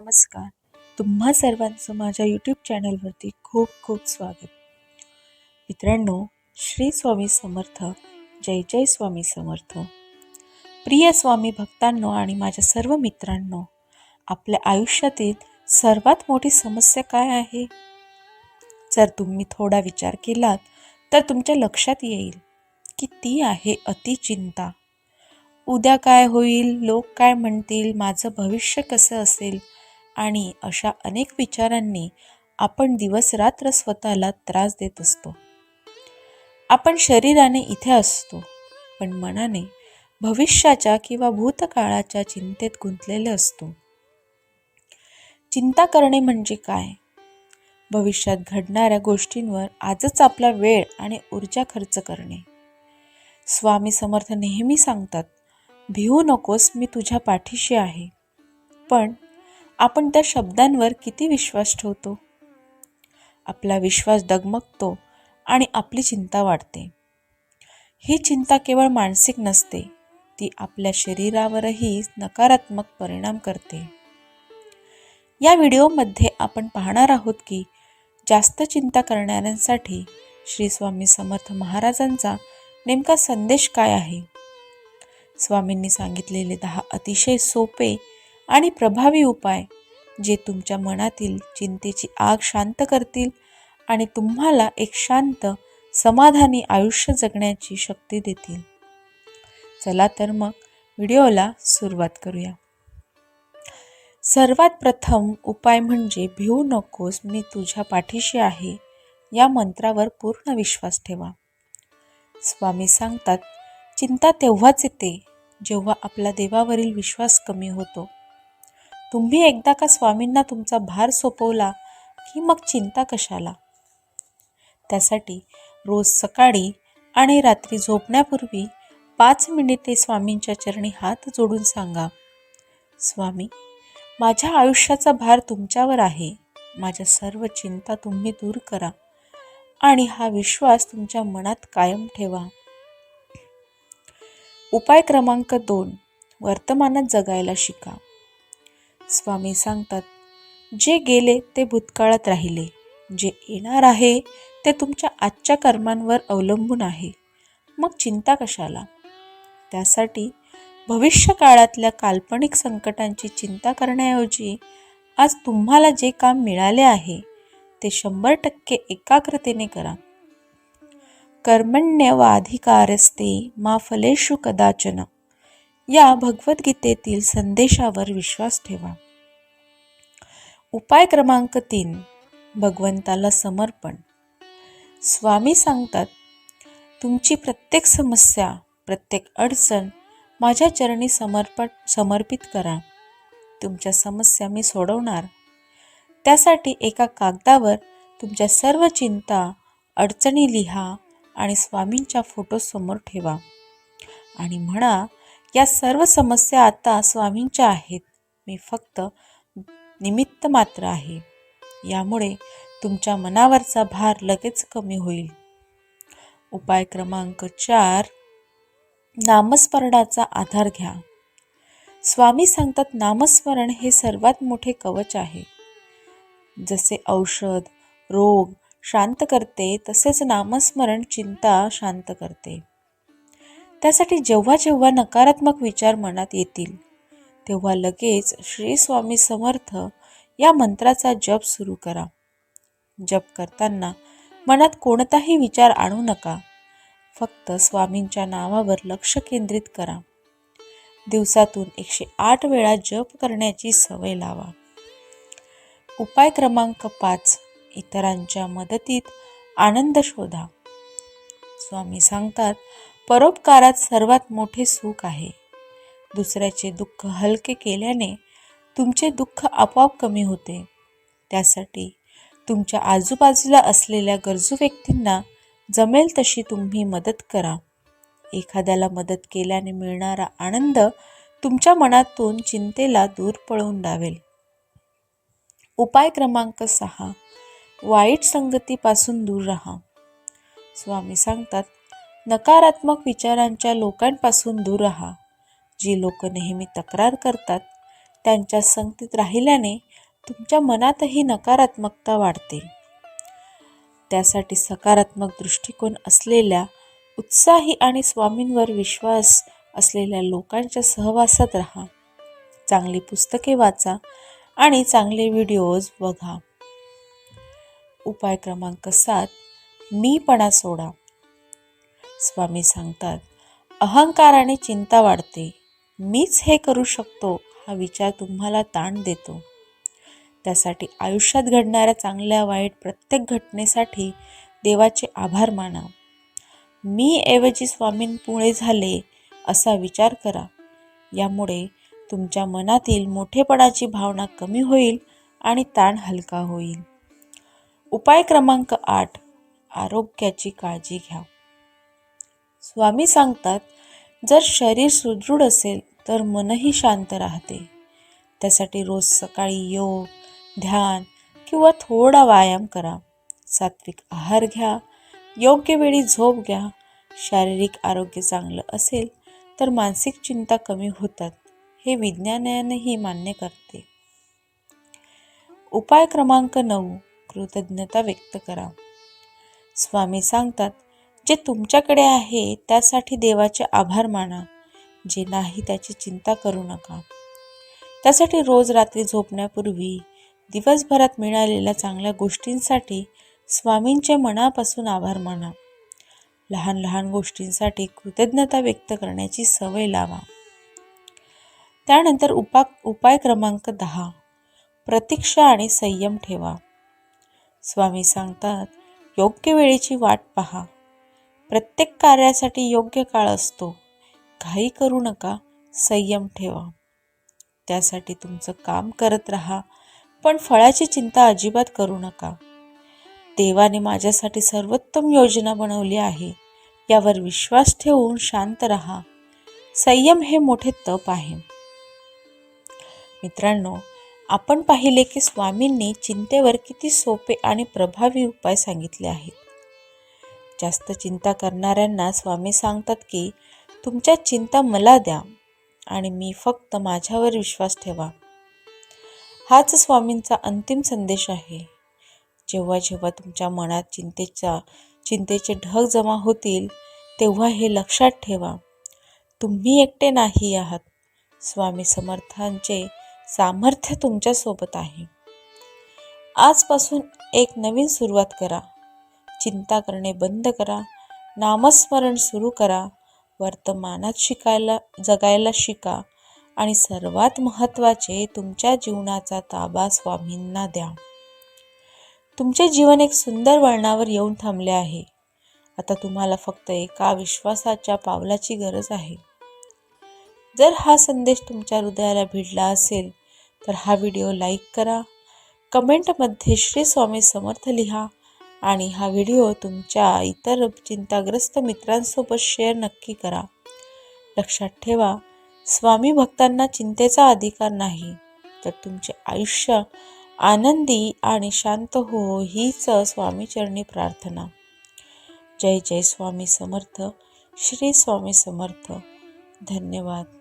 नमस्कार. तुम्हा सर्वांचं माझ्या यूट्यूब चॅनलवरती खूप खूप स्वागत. मित्रांनो श्री स्वामी समर्थ जय जय स्वामी समर्थ. प्रिय स्वामी भक्तांनो आणि माझ्या सर्व मित्रांनो आपल्या आयुष्यातील सर्वात मोठी समस्या काय आहे? जर तुम्ही थोडा विचार केलात तर तुमच्या लक्षात येईल की ती आहे अतिचिंता. उद्या काय होईल? लोक काय म्हणतील? माझं भविष्य कसं असेल? आणि अशा अनेक विचारांनी आपण दिवसरात्र स्वतःला त्रास देत असतो. आपण शरीराने इथे असतो पण मनाने भविष्याच्या किंवा भूतकाळाच्या चिंतेत गुंतलेले असतो. चिंता करणे म्हणजे काय? भविष्यात घडणाऱ्या गोष्टींवर आजच आपला वेळ आणि ऊर्जा खर्च करणे. स्वामी समर्थ नेहमी सांगतात भिवू नकोस मी तुझ्या पाठीशी आहे. पण आपण त्या शब्दांवर किती विश्वास ठेवतो? आपला विश्वास डगमगतो आणि आपली चिंता वाढते. ही चिंता केवळ मानसिक नसते ती आपल्या शरीरावरही नकारात्मक परिणाम करते. या व्हिडिओमध्ये आपण पाहणार आहोत की जास्त चिंता करणाऱ्यांसाठी श्री स्वामी समर्थ महाराजांचा नेमका संदेश काय आहे? स्वामींनी सांगितलेले दहा अतिशय सोपे आणि प्रभावी उपाय जे तुमच्या मनातील चिंतेची आग शांत करतील आणि तुम्हाला एक शांत समाधानी आयुष्य जगण्याची शक्ती देतील. चला तर मग व्हिडिओला सुरुवात करूया. सर्वात प्रथम उपाय म्हणजे भिवू नकोस मी तुझ्या पाठीशी आहे या मंत्रावर पूर्ण विश्वास ठेवा. स्वामी सांगतात चिंता तेव्हाच येते जेव्हा आपला देवावरील विश्वास कमी होतो. तुम्ही एकदा का स्वामींना तुमचा भार सोपवला की मग चिंता कशाला? त्यासाठी रोज सकाळी आणि रात्री झोपण्यापूर्वी पाच मिनिटे स्वामींच्या चरणी हात जोडून सांगा स्वामी माझ्या आयुष्याचा भार तुमच्यावर आहे. माझ्या सर्व चिंता तुम्ही दूर करा आणि हा विश्वास तुमच्या मनात कायम ठेवा. उपाय क्रमांक दोन. वर्तमानात जगायला शिका. स्वामी सांगतात जे गेले ते भूतकाळात राहिले. जे येणार आहे ते तुमच्या आजच्या कर्मांवर अवलंबून आहे. मग चिंता कशाला त्यासाठी भविष्यकाळातल्या काल्पनिक संकटांची चिंता करण्याऐवजी आज तुम्हाला जे काम मिळाले आहे ते शंभर टक्के एकाग्रतेने करा. कर्मण्यवाधिकारस्ते मा फलेषु कदाचन. या भगवद्गीतेतील संदेशावर विश्वास ठेवा. उपाय क्रमांक तीन भगवंताला समर्पण. स्वामी सांगतात तुमची प्रत्येक समस्या प्रत्येक अडचण माझ्या चरणी समर्पण समर्पित करा. तुमच्या समस्या मी सोडवणार. त्यासाठी एका कागदावर तुमच्या सर्व चिंता अडचणी लिहा आणि स्वामींच्या फोटोसमोर ठेवा. आणि म्हणा या सर्व समस्या आता स्वामींच्या आहेत. मी फक्त निमित्त मात्र आहे. यामुळे तुमच्या मनावरचा भार लगेच कमी होईल. उपाय क्रमांक चार. नामस्मरणाचा आधार घ्या. स्वामी सांगतात नामस्मरण हे सर्वात मोठे कवच आहे. जसे औषध रोग शांत करते तसेच नामस्मरण चिंता शांत करते. त्यासाठी जेव्हा जेव्हा नकारात्मक विचार मनात येतील तेव्हा लगेच श्री स्वामी समर्थ या मंत्राचा जप सुरू करा. जप करताना मनात कोणताही विचार आणू नका. फक्त स्वामींच्या नावावर लक्ष केंद्रित करा. दिवसातून एकशे आठ वेळा जप करण्याची सवय लावा. उपाय क्रमांक पाच इतरांच्या मदतीत आनंद शोधा. स्वामी सांगतात परोपकारात सर्वात मोठे सुख आहे. दुसऱ्याचे दुःख हलके केल्याने तुमचे दुःख आपोआप कमी होते. त्यासाठी तुमच्या आजूबाजूला असलेल्या गरजू व्यक्तींना जमेल तशी तुम्ही मदत करा. एखाद्याला मदत केल्याने मिळणारा आनंद तुमच्या मनातून चिंतेला दूर पळवून डावेल उपाय क्रमांक सहा. वाईट संगतीपासून दूर राहा. स्वामी सांगतात नकारात्मक विचारांच्या लोकांपासून दूर राहा. जी लोक नेहमी तक्रार करतात त्यांच्या संगतीत राहिल्याने तुमच्या मनातही नकारात्मकता वाढते. त्यासाठी सकारात्मक दृष्टिकोन असलेल्या उत्साही आणि स्वामींवर विश्वास असलेल्या लोकांच्या सहवासात राहा. चांगली पुस्तके वाचा आणि चांगले व्हिडिओज बघा. उपाय क्रमांक सात मीपणा सोडा. स्वामी सांगतात अहंकाराने चिंता वाढते. मीच हे करू शकतो हा विचार तुम्हाला ताण देतो. त्यासाठी आयुष्यात घडणाऱ्या चांगल्या वाईट प्रत्येक घटनेसाठी देवाचे आभार माना. मी ऐवजी स्वामींमुळे झाले असा विचार करा. यामुळे तुमच्या मनातील मोठेपणाची भावना कमी होईल आणि ताण हलका होईल. उपाय क्रमांक आठ आरोग्याची काळजी घ्या. स्वामी सांगतात जर शरीर सुदृढ असेल तर मनही शांत राहते. त्यासाठी रोज सकाळी योग ध्यान किंवा थोडा व्यायाम करा. सात्विक आहार घ्या. योग्य वेळी झोप घ्या. शारीरिक आरोग्य चांगलं असेल तर मानसिक चिंता कमी होतात हे विज्ञानानेही मान्य करते. उपाय क्रमांक नऊ कृतज्ञता व्यक्त करा. स्वामी सांगतात जे तुमच्याकडे आहे त्यासाठी देवाचे आभार माना जे नाही त्याची चिंता करू नका. त्यासाठी रोज रात्री झोपण्यापूर्वी दिवसभरात मिळालेल्या चांगल्या गोष्टींसाठी स्वामींचे मनापासून आभार माना. लहान लहान गोष्टींसाठी कृतज्ञता व्यक्त करण्याची सवय लावा. त्यानंतर उपा उपाय क्रमांक दहा प्रतीक्षा आणि संयम ठेवा. स्वामी सांगतात योग्य वेळेची वाट पहा. प्रत्येक कार्यासाठी योग्य काळ असतो. घाई करू नका संयम ठेवा. त्यासाठी तुमचं काम करत राहा पण फळाची चिंता अजिबात करू नका. देवाने माझ्यासाठी सर्वोत्तम योजना बनवली आहे. यावर विश्वास ठेवून शांत रहा. संयम हे मोठे तप आहे. मित्रांनो आपण पाहिले की स्वामींनी चिंतेवर किती सोपे आणि प्रभावी उपाय सांगितले आहेत. जास्त चिंता करणाऱ्यांना स्वामी सांगतात की तुमच्या चिंता मला द्या आणि मी फक्त माझ्यावर विश्वास ठेवा. हाच स्वामींचा अंतिम संदेश आहे. जेव्हा जेव्हा तुमच्या मनात चिंतेचा चिंतेचे ढग जमा होतील तेव्हा हे लक्षात ठेवा. तुम्ही एकटे नाही आहात. स्वामी समर्थांचे सामर्थ्य तुमच्यासोबत आहे. आजपासून एक नवीन सुरुवात करा. चिंता करणे बंद करा. नामस्मरण सुरू करा. वर्तमानात शिकायला जगायला शिका. आणि सर्वात महत्त्वाचे तुमच्या जीवनाचा ताबा स्वामींना द्या. तुमचे जीवन एक सुंदर वळणावर येऊन थांबले आहे. आता तुम्हाला फक्त एका विश्वासाच्या पावलाची गरज आहे. जर हा संदेश तुमच्या हृदयाला भिडला असेल तर हा व्हिडिओ लाईक करा. कमेंटमध्ये श्री स्वामी समर्थ लिहा. आणि हा व्हिडिओ तुमच्या इतर चिंताग्रस्त मित्रांसोबत शेअर नक्की करा. लक्षात ठेवा स्वामी भक्तांना चिंतेचा अधिकार नाही तर तुमचे आयुष्य आनंदी आणि शांत हो हीच स्वामीचरणी प्रार्थना. जय जय स्वामी समर्थ श्री स्वामी समर्थ. धन्यवाद.